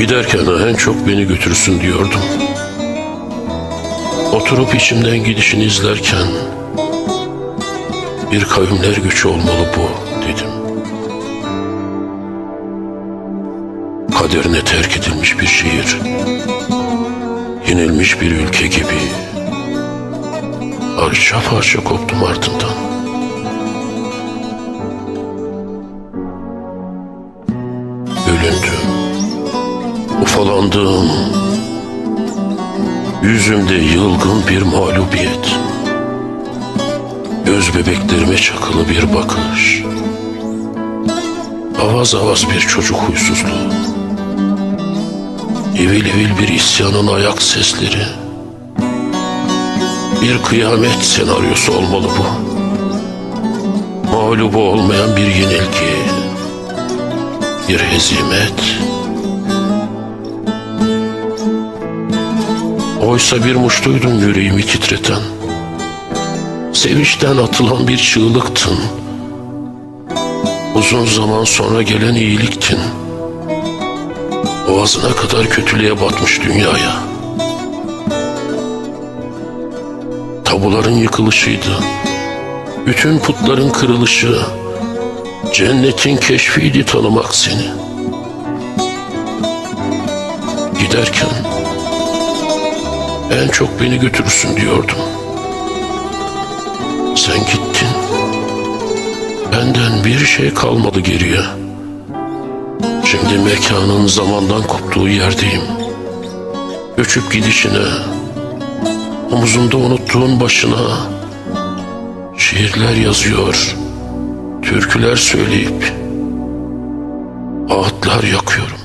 Giderken en çok beni götürsün diyordum. Oturup içimden gidişini izlerken bir kavimler göçü olmalı bu dedim. Kaderine terk edilmiş bir şehir, yenilmiş bir ülke gibi parça parça koptum ardından. Bölündüm, ufalandım, yüzümde yılgın bir mağlubiyet. Göz bebeklerime çakılı bir bakış. Avaz avaz bir çocuk huysuzluğu. Evil evil bir isyanın ayak sesleri. Bir kıyamet senaryosu olmalı bu. Mağlubu olmayan bir yenilgi. Bir hezimet. Oysa bir muştuydun yüreğimi titreten. Sevinçten atılan bir çığlıktın. Uzun zaman sonra gelen iyiliktin. Boğazına kadar kötülüğe batmış dünyaya. Tabuların yıkılışıydı. Bütün putların kırılışı. Cennetin keşfiydi tanımak seni. Giderken en çok beni götürürsün diyordum. Sen gittin. Benden bir şey kalmadı geriye. Şimdi mekanın zamandan koptuğu yerdeyim. Göçüp gidişine, omuzunda unuttuğun başına şiirler yazıyor, türküler söyleyip ağıtlar yakıyorum.